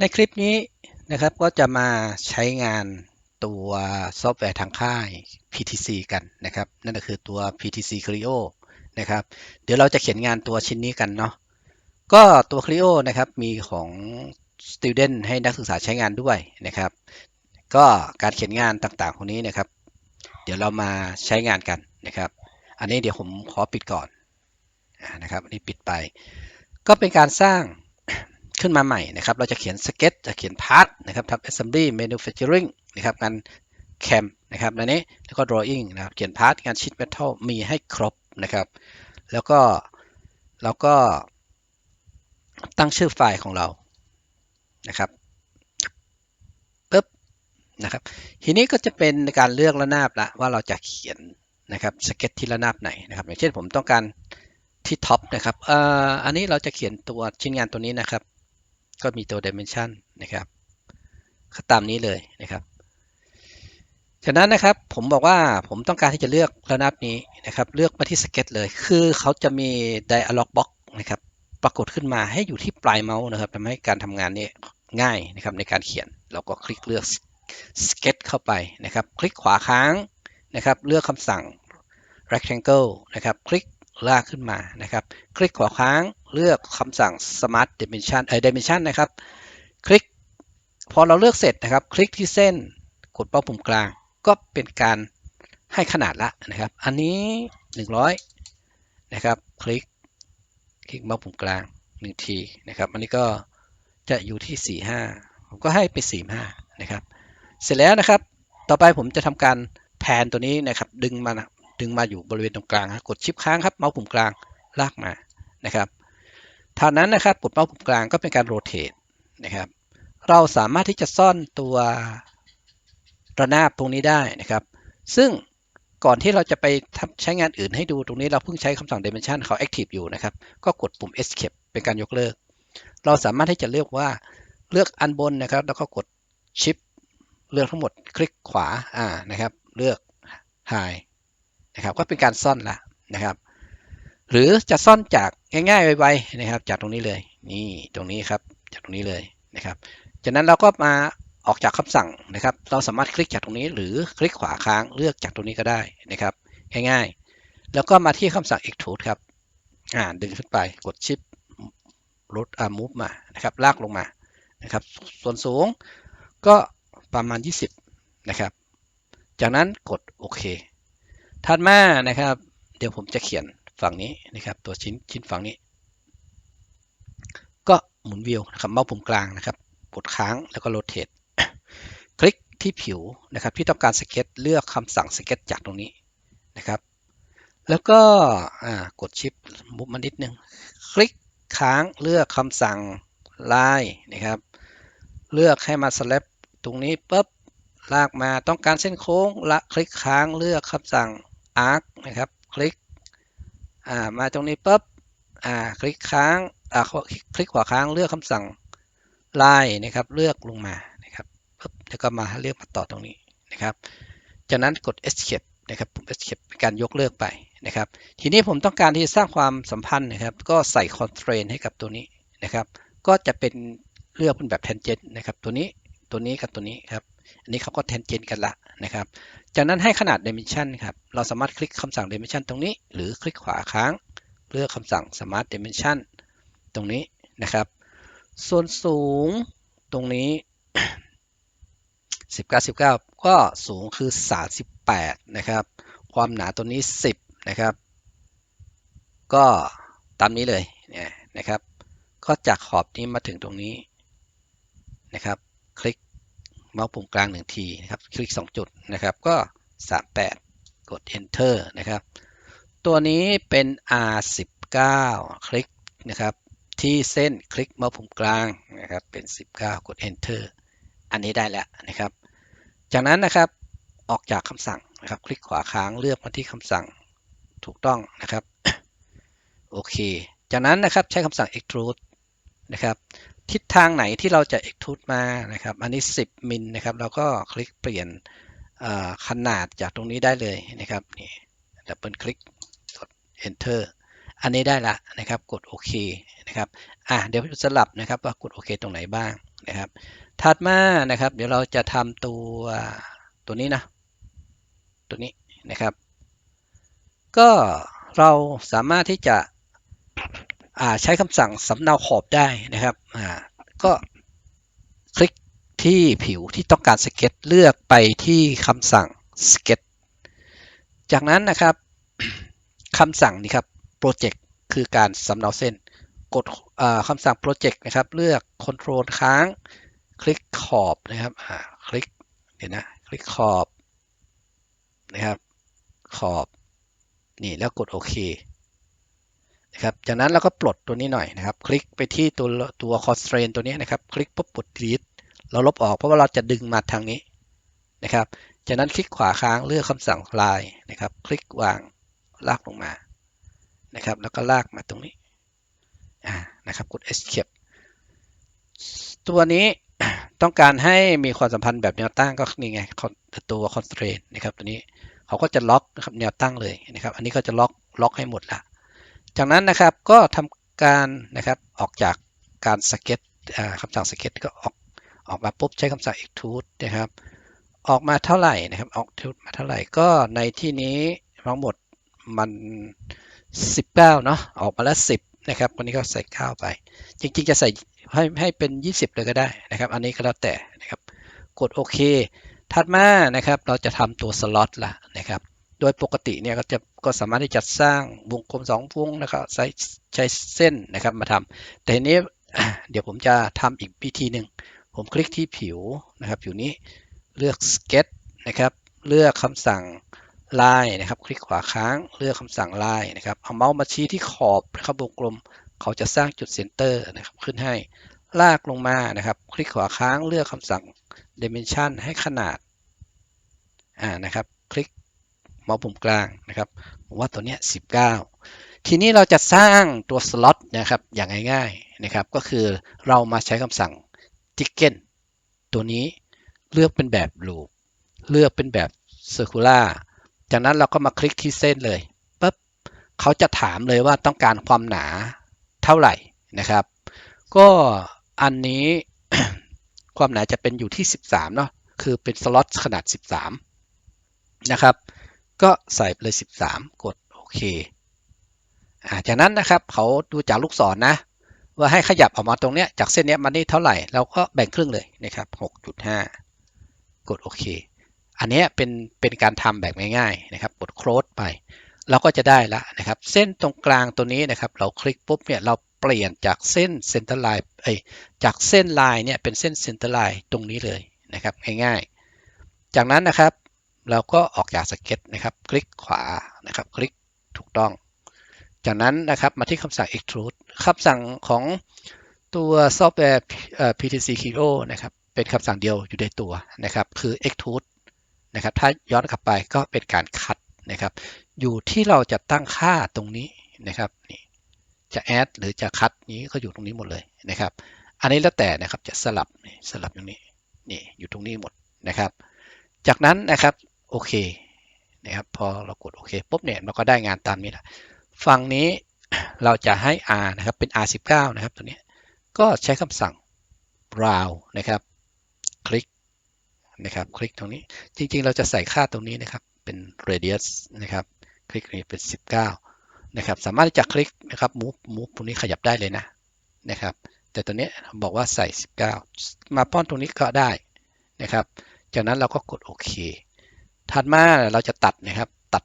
ในคลิปนี้นะครับก็จะมาใช้งานตัวซอฟต์แวร์ทางค่าย PTC กันนะครับ นั่นก็คือตัว PTC Creo นะครับ เดี๋ยวเราจะเขียนงานตัวชิ้นนี้กันเนาะก็ตัว Creo นะครับมีของ Student ให้นักศึกษาใช้งานด้วยนะครับ ก็การเขียนงานต่างๆพวกนี้นะครับ เดี๋ยวเรามาใช้งานกันนะครับ อันนี้เดี๋ยวผมขอปิดก่อนนะครับอันนี้ปิดไป ก็เป็นการสร้าง ขึ้นมาใหม่นะครับ เราจะเขียนสเก็ตจะเขียนพาร์ทนะครับทำ assembly manufacturing นะครับงาน cam นะครับในนี้แล้วก็ drawing นะครับเขียนพาร์ทงาน sheet metal มีให้ครบนะครับ แล้วก็เราก็ตั้งชื่อไฟล์ของเรานะครับปึ๊บนะครับ ทีนี้ก็จะเป็นการเลือกระนาบละว่าเราจะเขียนนะครับสเก็ตที่ระนาบไหนนะครับ อย่างเช่นผมต้องการที่ท็อปนะครับเอ่ออันนี้เราจะเขียนตัวชิ้นงานตัวนี้นะครับ ก็มีตัว dimension นะครับตามนี้เลยนะครับ ฉะนั้นนะครับผมบอกว่าผมต้องการที่จะเลือกระนาบนี้นะครับ เลือกมาที่สเก็ตเลย คือเขาจะมี dialog box นะครับปรากฏขึ้นมาให้อยู่ที่ปลายเมาส์นะครับทำให้การทำงานนี้ง่ายนะครับในการเขียนเราก็คลิกเลือกสเก็ตเข้าไปนะครับ คลิกขวาค้างนะครับ เลือกคำสั่ง rectangle นะครับ คลิก ลากขึ้นมานะครับ คลิกขวาค้างเลือกคำสั่ง smart dimension เอ่อ dimension นะครับ คลิกพอเราเลือกเสร็จนะครับ คลิกที่เส้นกดเป้าปุ่มกลาง ก็เป็นการให้ขนาดละนะครับ อันนี้ 100 นะครับ คลิกคลิกเมาส์ปุ่มกลาง1ทีนะครับ อันนี้ก็จะอยู่ที่ 45 ผมก็ให้ไป 45 นะครับ เสร็จแล้วนะครับ ต่อไปผมจะทำการแพนตัวนี้นะครับ ดึงมา ดึงมาอยู่บริเวณตรงกลางครับกดชิปค้างครับเมาส์ปุ่มกลางลากมานะครับท่านั้นนะครับกดเมาส์ปุ่มกลางก็เป็นการโรเตทนะครับเราสามารถที่จะซ่อนตัวระนาบตรงนี้ได้นะครับ ซึ่งก่อนที่เราจะไปใช้งานอื่นให้ดูตรงนี้เราเพิ่งใช้คำสั่ง dimension เขา active อยู่นะครับ ก็กดปุ่ม escape เป็นการยกเลิก เราสามารถที่จะเลือกว่าเลือกอันบนนะครับ แล้วก็กด shift เลือกทั้งหมดคลิกขวาอ่านะครับ เลือก high นะครับก็เป็นการซ่อนละนะครับ หรือจะซ่อนจากง่ายๆไวๆนะครับ จากตรงนี้เลย นี่ตรงนี้ครับจากตรงนี้เลยนะครับ จากนั้นเราก็มาออกจากคำสั่งนะครับ เราสามารถคลิกจากตรงนี้ หรือคลิกขวาค้างเลือกจากตรงนี้ก็ได้นะครับ ง่ายๆ แล้วก็มาที่คำสั่ง extrude ครับอ่าดึงขึ้นไปกดชิปลดอ่า move มานะครับ ลากลงมานะครับ ส่วนสูงก็ประมาณ 20 นะครับ จากนั้นกดโอเค ถัดมานะครับ เดี๋ยวผมจะเขียนฝั่งนี้นะครับ ตัวชิ้นชิ้นฝั่งนี้ ก็หมุนวิวนะครับเมาส์ปุ่มกลางนะครับกดค้างแล้วก็โรเตทคลิกที่ผิวนะครับ ที่ต้องการสเก็ตเลือกคำสั่งสเก็ตจากตรงนี้นะครับ แล้วก็กดชิปมุฟมานิดนึง คลิกค้างเลือกคำสั่งลายนะครับ เลือกให้มาสลับตรงนี้ปุ๊บลากมาต้องการเส้นโค้งละคลิกค้างเลือกคำสั่ง arc นะครับ คลิกมาตรงนี้ปุ๊บคลิกค้างคลิกขวาค้างเลือกคำสั่ง line นะครับ เลือกลงมานะครับปุ๊บแล้วก็มาเลือกมาต่อตรงนี้นะครับ จากนั้นกด escape นะครับปุ่ม escape เป็นการยกเลิกไปนะครับ ทีนี้ผมต้องการที่จะสร้างความสัมพันธ์นะครับ ก็ใส่ constraint ให้กับตัวนี้นะครับ ก็จะเป็นเลือกเป็นแบบ tangent นะครับ ตัวนี้ตัวนี้กับตัวนี้ครับ อันนี้เขาก็ tangent กันละนะครับ จากนั้นให้ขนาด dimension ครับ เราสามารถคลิกคำสั่ง dimension ตรงนี้ หรือคลิกขวาค้างเลือกคำสั่ง smart dimension ตรงนี้นะครับ ส่วนสูงตรงนี้ 19 19 ก็สูงคือ 38 นะครับ ความหนาตัวนี้ 10 นะครับ ก็ตามนี้เลยเนี่ยนะครับ ก็จากขอบนี้มาถึงตรงนี้นะครับ คลิก เมาส์ปุ่มกลางหนึ่งทีนะครับ คลิก 2 จุดนะครับ ก็ 38 กด enter นะครับ ตัวนี้เป็น R19 คลิกนะครับ ที่เส้นคลิกเมาส์ปุ่มกลางนะครับ เป็น 19 กด enter อันนี้ได้แล้วนะครับ จากนั้นนะครับออกจากคำสั่งนะครับ คลิกขวาค้างเลือกมาที่คำสั่งถูกต้องนะครับ โอเค จากนั้นนะครับใช้คำสั่ง extrude นะครับ ทิศทางไหนที่เราจะ extrude มานะครับ อันนี้ 10 มิลนะครับ เราก็คลิกเปลี่ยนขนาดจากตรงนี้ได้เลยนะครับ นี่ดับเบิลคลิกกด enter อันนี้ได้ละนะครับ กดโอเคนะครับ อะ เดี๋ยวสลับนะครับว่ากดโอเคตรงไหนบ้างนะครับ ถัดมานะครับ เดี๋ยวเราจะทำตัวตัวนี้นะ ตัวนี้นะครับ ก็เราสามารถที่จะ ใช้คำสั่งสำเนาขอบได้นะครับก็คลิกที่ผิวที่ต้องการสเก็ตเลือกไปที่คำสั่งสเก็ตจากนั้นนะครับคำสั่งนี้ครับโปรเจกต์คือการสำเนาเส้น กดคำสั่งโปรเจกต์นะครับ เลือก Ctrl ค้าง คลิกขอบนะครับคลิกเดี๋ยวนะคลิกขอบนะครับขอบนี่แล้วกดโอเค นะครับจากนั้นเราก็ปลดตัวนี้หน่อยนะครับ คลิกไปที่ตัวตัว constraint ตัวนี้นะครับ คลิกปุ๊บกด delete เราลบออกเพราะว่าเราจะดึงมาทางนี้นะครับ จากนั้นคลิกขวาค้างเลือกคำสั่งลายนะครับ คลิกวางลากลงมานะครับ แล้วก็ลากมาตรงนี้นะครับกด escape ตัวนี้ต้องการให้มีความสัมพันธ์แบบแนวตั้งก็นี่ไงตัว constraint นะครับตัวนี้เขาก็จะล็อกนะครับแนวตั้งเลยนะครับ อันนี้ก็จะล็อกล็อกให้หมดละ จากนั้นนะครับก็ทำการนะครับออกจากการสเก็ตคำสั่งสเก็ตก็ออกออกมาปุ๊บใช้คำสั่ง extrude นะครับ ออกมาเท่าไหร่นะครับออกมาเท่าไหร่ก็ในที่นี้ทั้งหมดมัน 19เนาะออกมาแล้ว 10นะครับวันนี้ก็ใส่9ไป จริงๆจะใส่ให้ให้เป็น 20 เลยก็ได้นะครับ อันนี้ก็แล้วแต่นะครับ กดโอเค ถัดมานะครับเราจะทำตัวสล็อตละนะครับ โดยปกติเนี่ยก็จะก็สามารถที่จะสร้างวงกลม2วงนะครับใช้ใช้เส้นนะครับมาทำแต่ทีนี้เดี๋ยวผมจะทำอีกวิธีหนึ่งผมคลิกที่ผิวนะครับผิวนี้เลือก sketch นะครับเลือกคำสั่งลายนะครับ คลิกขวาค้างเลือกคำสั่งลายนะครับเอาเมาส์มาชี้ที่ขอบนะครับวงกลมเขาจะสร้างจุดเซนเตอร์นะครับขึ้นให้ลากลงมานะครับ คลิกขวาค้างเลือกคำสั่ง dimension ให้ขนาดอ่านะครับ คลิก เมาส์ปุ่มกลางนะครับผมว่าตัวนี้19ทีนี้เราจะสร้างตัวสล็อตนะครับอย่างง่ายๆนะครับ ก็คือเรามาใช้คำสั่ง t i c k e n ตัวนี้เลือกเป็นแบบ loop เลือกเป็นแบบ circular จากนั้นเราก็มาคลิกที่เส้นเลยปุ๊บเขาจะถามเลยว่าต้องการความหนาเท่าไหร่นะครับ ก็อันนี้ความหนาจะเป็นอยู่ที่ 13 เนาะคือเป็นสล็อตขนาด 13 นะครับ ก็ใส่ไปเลย 13 กดโอเคจากนั้นนะครับเขาดูจากลูกศรนนะ ว่าให้ขยับออกมาตรงเนี้ยจากเส้นนี้มานี่เท่าไหร่เราก็แบ่งครึ่งเลยนะครับ 6.5 กดโอเค อันนี้เป็นเป็นการทำแบบง่ายๆนะครับกดโคลดไป เราก็จะได้แล้วนะครับ เส้นตรงกลางตัวนี้นะครับ เราคลิกปุ๊บเนี่ยเราเปลี่ยนจากเส้นเซนเตอร์ไลน์เอ้จากเส้นลายเนี่ยเป็นเส้นเซนเตอร์ไลน์ตรงนี้เลยนะครับง่ายๆ จากนั้นนะครับ เราก็ออกจากสเก็ตนะครับ คลิกขวานะครับ คลิกถูกต้อง จากนั้นนะครับมาที่คำสั่ง extrude คำสั่งของตัวซอฟต์แวร์ PTC Kio นะครับ เป็นคำสั่งเดียวอยู่ในตัวนะครับ คือ extrude นะครับ ถ้าย้อนกลับไปก็เป็นการคัดนะครับ อยู่ที่เราจะตั้งค่าตรงนี้นะครับนี่จะ add หรือจะคัดนี้ก็อยู่ตรงนี้หมดเลยนะครับ อันนี้แล้วแต่นะครับจะสลับสลับตรงนี้นี่อยู่ตรงนี้หมดนะครับ จากนั้นนะครับ โอเคนะครับพอเรากดโอเคปุ๊บเนี่ยเราก็ได้งานตามนี้แหละฝั่งนี้เราจะให้ R นะครับเป็น R19 นะครับตัวนี้ก็ใช้คำสั่ง brow นะครับ คลิกนะครับ คลิกตรงนี้จริงๆ เราจะใส่ค่าตรงนี้นะครับเป็น radius นะครับ คลิกนี้เป็น 19 นะครับ สามารถที่จะคลิกนะครับ move move ตรงนี้ขยับได้เลยนะนะครับ แต่ตัวนี้บอกว่าใส่ 19 มาป้อนตรงนี้ก็ได้นะครับ จากนั้นเราก็กดโอเค ถัดมาเราจะตัดนะครับ ตัด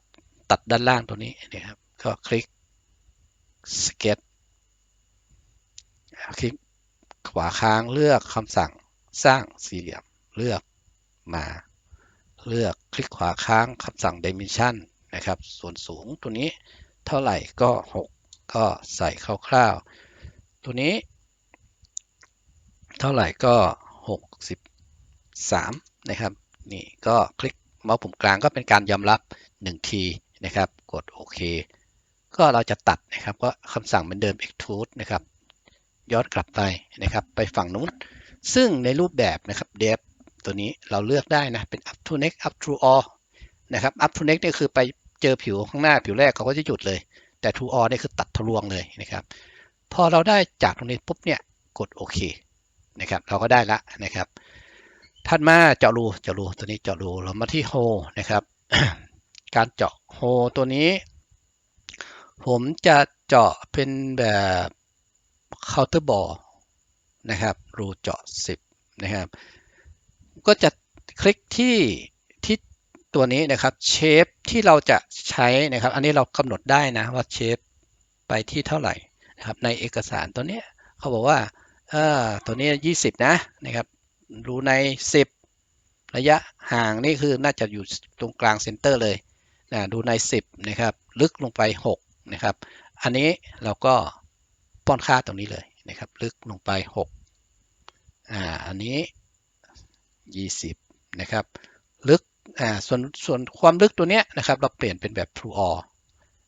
ตัดด้านล่างตัวนี้นะครับ ก็คลิกสเก็ตคลิกขวาค้างเลือกคำสั่งสร้างสี่เหลี่ยมเลือกมา เลือกคลิกขวาค้างคำสั่ง dimension นะครับ ส่วนสูงตัวนี้เท่าไหร่ก็ 6 ก็ใส่คร่าวๆ ตัวนี้ เท่าไหร่ก็ 63 นะครับ นี่ก็คลิก เมาส์ปุ่มกลางก็เป็นการยอมรับ1ทีนะครับ กดโอเค ก็เราจะตัดนะครับก็คำสั่งเหมือนเดิม extrude นะครับย้อนกลับไปนะครับ ไปฝั่งนู้น ซึ่งในรูปแบบนะครับ depth ตัวนี้เราเลือกได้นะเป็น up to next up to all นะครับ up to next นี่คือไปเจอผิวข้างหน้าผิวแรกเขาก็จะหยุดเลย แต่ to all นี่คือตัดทะลวงเลยนะครับ พอเราได้จากตรงนี้ปุ๊บเนี่ยกดโอเคนะครับ เราก็ได้ละนะครับ ถัดมาเจาะรูเจาะรูตัวนี้เจาะรูเรามาที่โฮนะครับการเจาะโฮตัวนี้ ผมจะเจาะเป็นแบบเคาน์เตอร์บอลนะครับรูเจาะ 10 นะครับ ก็จะคลิกที่ที่ตัวนี้นะครับเชฟที่เราจะใช้นะครับ อันนี้เรากำหนดได้นะว่าเชฟไปที่เท่าไหร่นะครับในเอกสารตัวนี้เขาบอกว่าเออตัวนี้ 20 นะนะครับ รูใน 10 ระยะห่างนี่คือน่าจะอยู่ตรงกลางเซนเตอร์เลยนะดูใน 10 นะครับ ลึกลงไป 6 นะครับ อันนี้เราก็ป้อนค่าตรงนี้เลยนะครับ ลึกลงไป 6 อ่า อันนี้ 20 นะครับ ลึก อ่า ส่วน ส่วนความลึกตัวเนี้ยนะครับ เราเปลี่ยนเป็นแบบ true or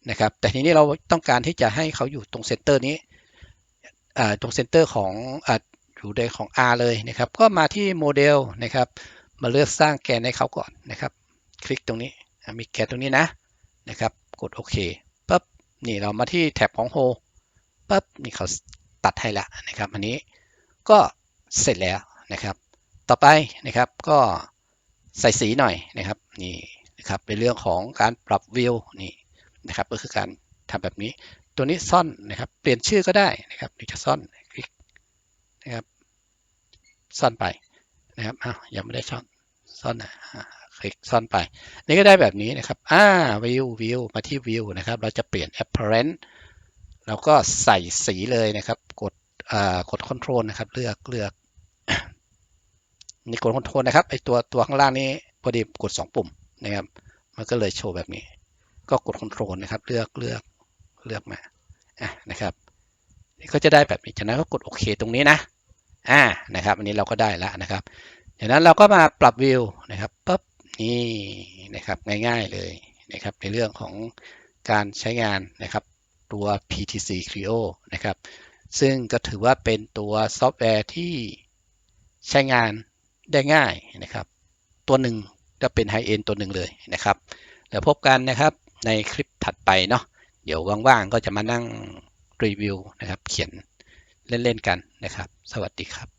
นะครับ แต่ทีนี้เราต้องการที่จะให้เขาอยู่ตรงเซนเตอร์นี้ อ่า ตรงเซนเตอร์ของ อ่า อยู่ในของ R เลยนะครับ ก็มาที่โมเดลนะครับ มาเลือกสร้างแกนให้เขาก่อนนะครับ คลิกตรงนี้มีแกนตรงนี้นะนะครับ กดโอเคปั๊บนี่เรามาที่แท็บของ Hole ปั๊บนี่เขาตัดให้ละนะครับ อันนี้ก็เสร็จแล้วนะครับ ต่อไปนะครับก็ใส่สีหน่อยนะครับนี่นะครับเป็นเรื่องของการปรับวิวนี่นะครับก็คือการทำแบบนี้ตัวนี้ซ่อนนะครับ เปลี่ยนชื่อก็ได้นะครับนี่จะซ่อนคลิกนะครับ ซ่อนไปนะครับอ้าวยังไม่ได้ซ่อนซ่อนนะอ่าคลิกซ่อนไป นี่ก็ได้แบบนี้นะครับอ่าวิววิวมาที่วิวนะครับ เราจะเปลี่ยน apparent เราก็ใส่สีเลยนะครับ กดอ่ากด control นะครับ เลือกเลือกนี่กดคอนโทรลนะครับไอตัวตัวข้างล่างนี้พอดีกด 2 ปุ่มนะครับ มันก็เลยโชว์แบบนี้ ก็กดคอนโทรลนะครับ เลือกเลือกเลือกมาอะนะครับนี่ก็จะได้แบบนี้จากนั้นก็กดโอเคตรงนี้นะ อ่านะครับอันนี้เราก็ได้แล้วนะครับจากนั้นเราก็มาปรับวิวนะครับปั๊บนี่นะครับง่ายๆเลยนะครับในเรื่องของการใช้งานนะครับตัว PTC Creo นะครับซึ่งก็ถือว่าเป็นตัวซอฟต์แวร์ที่ใช้งานได้ง่ายนะครับ ตัวหนึ่งก็เป็นไฮเอ็นตัวหนึ่งเลยนะครับเดี๋ยวพบกันนะครับในคลิปถัดไปเนาะเดี๋ยวว่างๆก็จะมานั่งรีวิวนะครับเขียน เล่นๆกันนะครับ สวัสดีครับ